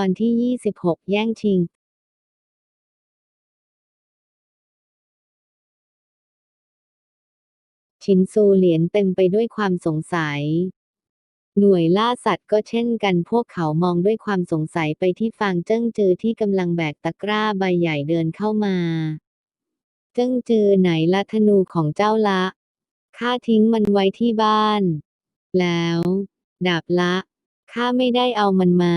ตอนที่ 26 แย่งชิงชินซูเหลียนเต็มไปด้วยความสงสัย หน่วยล่าสัตว์ก็เช่นกันพวกเขามองด้วยความสงสัยไปที่ฟางเจิ้งจือที่กำลังแบกตะกร้าใบใหญ่เดินเข้ามา เจิ้งจือไหนละธนูของเจ้าละข้าทิ้งมันไว้ที่บ้าน แล้ว ดาบละข้าไม่ได้เอามันมา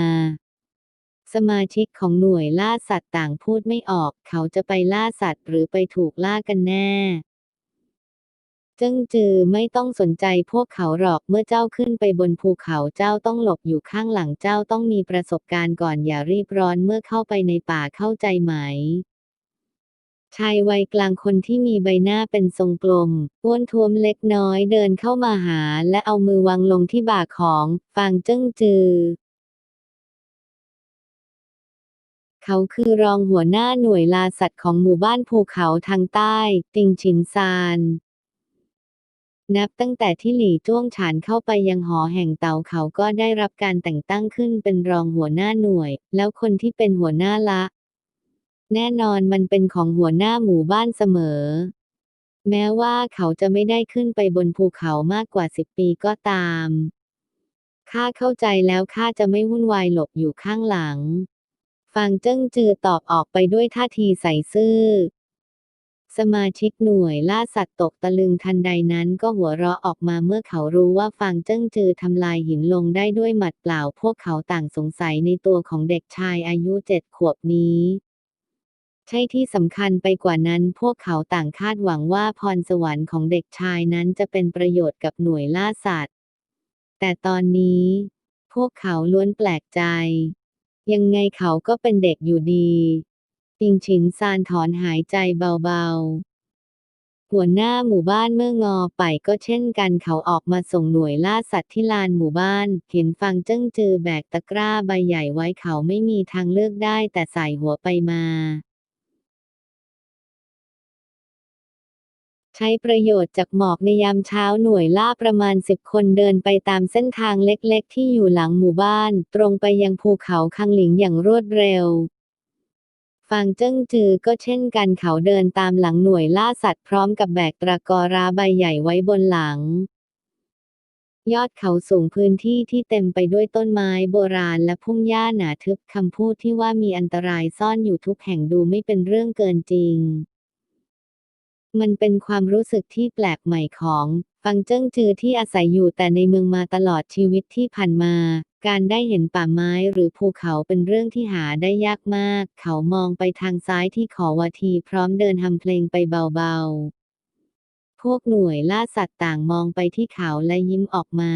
สมาชิกของหน่วยล่าสัตว์ต่างพูดไม่ออก เขาจะไปล่าสัตว์หรือไปถูกล่ากันแน่จิ้งจือไม่ต้องสนใจพวกเขาหรอกเมื่อเจ้าขึ้นไปบนภูเขาเจ้าต้องหลบอยู่ข้างหลังเจ้าต้องมีประสบการณ์ก่อนอย่ารีบร้อนเมื่อเข้าไปในป่าเข้าใจไหม ชายวัยกลางคนที่มีใบหน้าเป็นทรงกลมอ้วนท้วมเล็กน้อยเดินเข้ามาหาและเอามือวางลงที่บ่าของฟางเจิ้งจือ เขาคือรองหัวหน้าหน่วยลาสัตว์ของหมู่บ้านภูเขาทางใต้ ติงฉินซานนับตั้งแต่ที่หลี่จ้วงฉานเข้าไปยังหอแห่งเต่าเขาก็ได้รับการแต่งตั้งขึ้นเป็นรองหัวหน้าหน่วย แล้วคนที่เป็นหัวหน้าละ แน่นอนมันเป็นของหัวหน้าหมู่บ้านเสมอ แม้ว่าเขาจะไม่ได้ขึ้นไปบนภูเขามากกว่าสิบปีก็ตามข้าเข้าใจแล้วข้าจะไม่วุ่นวายหลบอยู่ข้างหลัง ฟางเจิ้งจือตอบออกไปด้วยท่าทีใส่ซื่อ สมาชิกหน่วยล่าสัตว์ตกตะลึงทันใดนั้นก็หัวเราะออกมาเมื่อเขารู้ว่าฟางเจิ้งจือทำลายหินลงได้ด้วยหมัดเปล่า พวกเขาต่างสงสัยในตัวของเด็กชายอายุเจ็ดขวบนี้ใช่ที่สำคัญไปกว่านั้นพวกเขาต่างคาดหวังว่าพรสวรรค์ของเด็กชายนั้นจะเป็นประโยชน์กับหน่วยล่าสัตว์ แต่ตอนนี้ พวกเขาล้วนแปลกใจ ยังไงเขาก็เป็นเด็กอยู่ดีติงฉินซานถอนหายใจเบาๆ หัวหน้าหมู่บ้านเมื่องอไปก็เช่นกันเขาออกมาส่งหน่วยล่าสัตว์ที่ลานหมู่บ้าน เห็นฟังเจิ้งจือแบกตะกร้าใบใหญ่ไว้เขาไม่มีทางเลือกได้แต่ใส่หัวไปมา ใช้ประโยชน์จากหมอกในยามเช้าหน่วยล่าประมาณสิบคนเดินไปตามเส้นทางเล็กๆ ที่อยู่หลังหมู่บ้าน ตรงไปยังภูเขาคังหลิงอย่างรวดเร็วฟางเจิ้งจือก็เช่นกันเขาเดินตามหลังหน่วยล่าสัตว์พร้อมกับแบกตะกอราใบใหญ่ไว้บนหลัง ยอดเขาสูงพื้นที่ที่เต็มไปด้วยต้นไม้โบราณและพุ่มหญ้าหนาทึบคำพูดที่ว่ามีอันตรายซ่อนอยู่ทุกแห่งดูไม่เป็นเรื่องเกินจริง มันเป็นความรู้สึกที่แปลกใหม่ของฟังเจิ้งจือที่อาศัยอยู่แต่ในเมืองมาตลอดชีวิตที่ผ่านมา การได้เห็นป่าไม้หรือภูเขาเป็นเรื่องที่หาได้ยากมาก เขามองไปทางซ้ายที่ขอวาทีพร้อมเดินทำเพลงไปเบาๆ พวกหน่วยล่าสัตว์ต่างมองไปที่เขาและยิ้มออกมา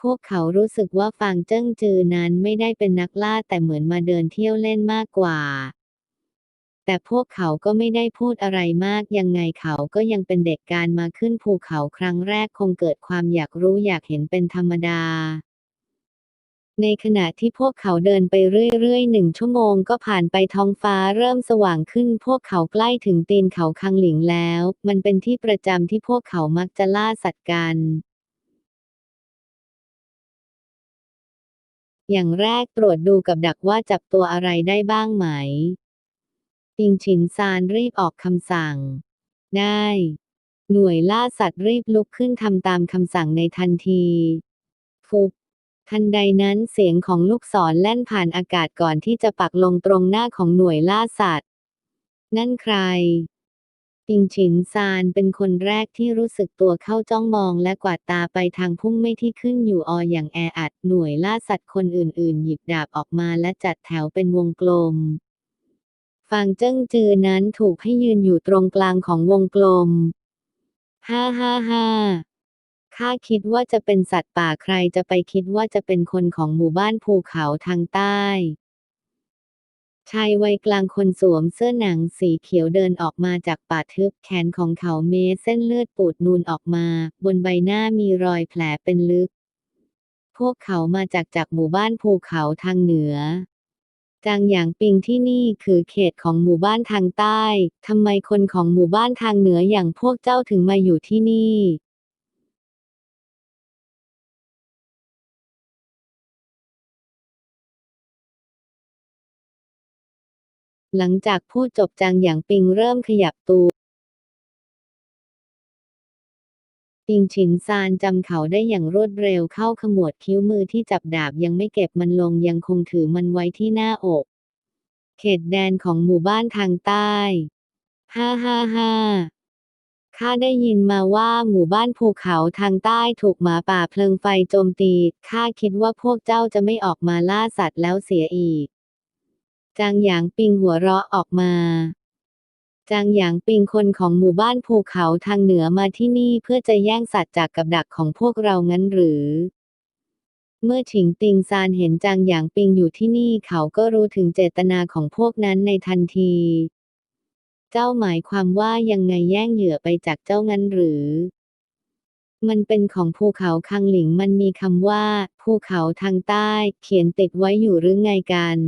พวกเขารู้สึกว่าฟางเจิ้งจือนั้นไม่ได้เป็นนักล่าแต่เหมือนมาเดินเที่ยวเล่นมากกว่า แต่พวกเขาก็ไม่ได้พูดอะไรมาก ยังไงเขาก็ยังเป็นเด็กการมาขึ้นภูเขาครั้งแรกคงเกิดความอยากรู้อยากเห็นเป็นธรรมดา ในขณะที่พวกเขาเดินไปเรื่อยๆหนึ่งชั่วโมงก็ผ่านไปท้องฟ้าเริ่มสว่างขึ้น พวกเขาใกล้ถึงตีนเขาคังหลิงแล้ว มันเป็นที่ประจำที่พวกเขามักจะล่าสัตว์กันอย่างแรกตรวจดูกับดักว่าจับตัวอะไรได้บ้างไหม ติงฉินซานรีบออกคำสั่ง ได้ หน่วยล่าสัตว์รีบลุกขึ้นทำตามคำสั่งในทันทีฟุบทันใดนั้นเสียงของลูกศรแล่นผ่านอากาศก่อนที่จะปักลงตรงหน้าของหน่วยล่าสัตว์ นั่นใครติงฉินซานเป็นคนแรกที่รู้สึกตัวเข้าจ้องมองและกวาดตาไปทางพุ่งไม่ที่ขึ้นอยู่ออย่างแออัด หน่วยล่าสัตว์คนอื่นๆ หยิบดาบออกมาและจัดแถวเป็นวงกลม ฟางเจิ้งจือนั้นถูกให้ยืนอยู่ตรงกลางของวงกลม ฮ่าฮ่าฮ่าข้าคิดว่าจะเป็นสัตว์ป่าใครจะไปคิดว่าจะเป็นคนของหมู่บ้านภูเขาทางใต้ ชายวัยกลางคนสวมเสื้อหนังสีเขียวเดินออกมาจากป่าทึบแขนของเขาเมเส้นเลือดปูดนูนออกมา บนใบหน้ามีรอยแผลเป็นลึก พวกเขามาจากจากหมู่บ้านภูเขาทางเหนือ จางหยางปิงที่นี่คือเขตของหมู่บ้านทางใต้ ทำไมคนของหมู่บ้านทางเหนืออย่างพวกเจ้าถึงมาอยู่ที่นี่ หลังจากพูดจบจางอย่างปิงเริ่มขยับตัว ปิงฉินซานจำเขาได้อย่างรวดเร็วเข้าขมวดคิ้วมือที่จับดาบยังไม่เก็บมันลงยังคงถือมันไว้ที่หน้าอก เขตแดนของหมู่บ้านทางใต้ ฮ่าฮ่าฮ่าข้าได้ยินมาว่าหมู่บ้านภูเขาทางใต้ถูกหมาป่าเพลิงไฟโจมตี ข้าคิดว่าพวกเจ้าจะไม่ออกมาล่าสัตว์แล้วเสียอีก จางหยางปิงหัวเราะออกมา จางหยางปิงคนของหมู่บ้านภูเขาทางเหนือมาที่นี่เพื่อจะแย่งสัตว์จากกับดักของพวกเรางั้นหรือ เมื่อฉิงติงซานเห็นจางหยางปิงอยู่ที่นี่เขาก็รู้ถึงเจตนาของพวกนั้นในทันที เจ้าหมายความว่ายังไงแย่งเหยื่อไปจากเจ้างั้นหรือ มันเป็นของภูเขาคังหลิงมันมีคำว่า ภูเขาทางใต้ เขียนติดไว้อยู่หรือไงกัน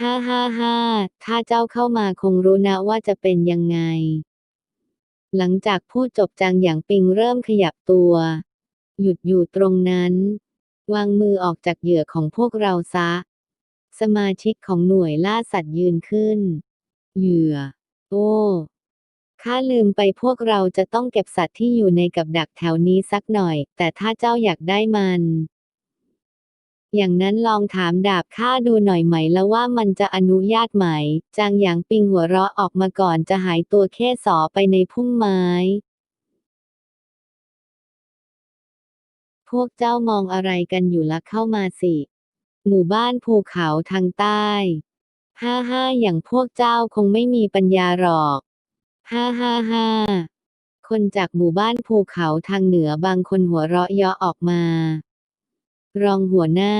ฮ่าฮ่าฮ่าถ้าเจ้าเข้ามาคงรู้นะว่าจะเป็นยังไง หลังจากพูดจบจางหยางปิงเริ่มขยับตัว หยุดอยู่ตรงนั้น วางมือออกจากเหยื่อของพวกเราซะ สมาชิกของหน่วยล่าสัตว์ยืนขึ้น เหยื่อ โอ้ข้าลืมไปพวกเราจะต้องเก็บสัตว์ที่อยู่ในกับดักแถวนี้สักหน่อย แต่ถ้าเจ้าอยากได้มัน อย่างนั้นลองถามดาบข้าดูหน่อยไหมแล้วว่ามันจะอนุญาตไหม จางหยางปิงหัวเราะออกมาก่อนจะหายตัวแค่สอไปในพุ่มไม้ พวกเจ้ามองอะไรกันอยู่ละเข้ามาสิ หมู่บ้านภูเขาทางใต้ห้าห้าอย่างพวกเจ้าคงไม่มีปัญญาหรอก ห้าห้าห้า คนจากหมู่บ้านภูเขาทางเหนือบางคนหัวเราะเยาะออกมา รองหัวหน้า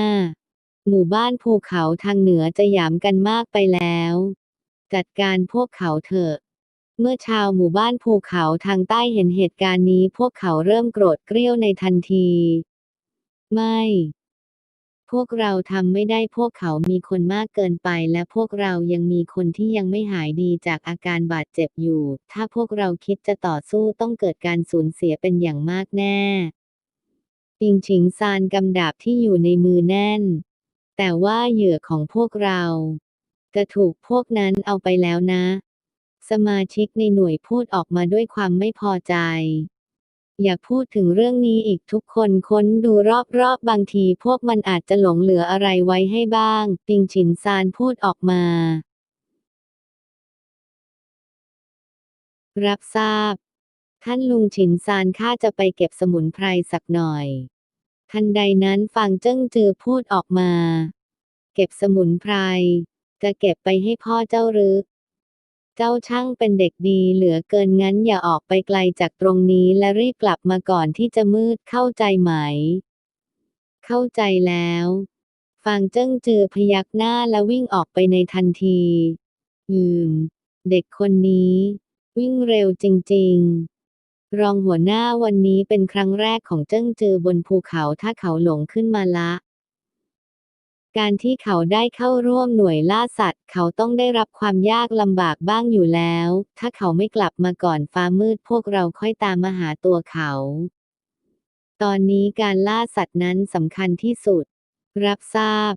หมู่บ้านภูเขาทางเหนือจะหยามกันมากไปแล้ว จัดการพวกเขาเถอะ เมื่อชาวหมู่บ้านภูเขาทางใต้เห็นเหตุการณ์นี้พวกเขาเริ่มโกรธเกรี้ยวในทันที ไม่ พวกเราทำไม่ได้พวกเขามีคนมากเกินไปและพวกเรายังมีคนที่ยังไม่หายดีจากอาการบาดเจ็บอยู่ ถ้าพวกเราคิดจะต่อสู้ต้องเกิดการสูญเสียเป็นอย่างมากแน่ ปิงฉิงซานกำดาบที่อยู่ในมือแน่น แต่ว่าเหยื่อของพวกเรา จะถูกพวกนั้นเอาไปแล้วนะ สมาชิกในหน่วยพูดออกมาด้วยความไม่พอใจ อย่าพูดถึงเรื่องนี้อีกทุกคนค้นดูรอบๆบบางทีพวกมันอาจจะหลงเหลืออะไรไว้ให้บ้าง ปิงฉินซานพูดออกมา รับทราบ ท่านลุงฉินซานข้าจะไปเก็บสมุนไพรสักหน่อย ทันใดนั้นฟังเจิ้งจือพูดออกมา เก็บสมุนไพร จะเก็บไปให้พ่อเจ้าหรือ เจ้าช่างเป็นเด็กดีเหลือเกินงั้นอย่าออกไปไกลจากตรงนี้และรีบกลับมาก่อนที่จะมืดเข้าใจไหม เข้าใจแล้วฟางเจิ้งจือพยักหน้าและวิ่งออกไปในทันที อืม เด็กคนนี้ วิ่งเร็วจริง ๆ รองหัวหน้าวันนี้เป็นครั้งแรกของเจิ้งจือบนภูเขาถ้าเขาหลงขึ้นมาละ การที่เขาได้เข้าร่วมหน่วยล่าสัตว์ เขาต้องได้รับความยากลำบากบ้างอยู่แล้ว ถ้าเขาไม่กลับมาก่อนฟ้ามืดพวกเราค่อยตามมาหาตัวเขา ตอนนี้การล่าสัตว์นั้นสำคัญที่สุด รับทราบ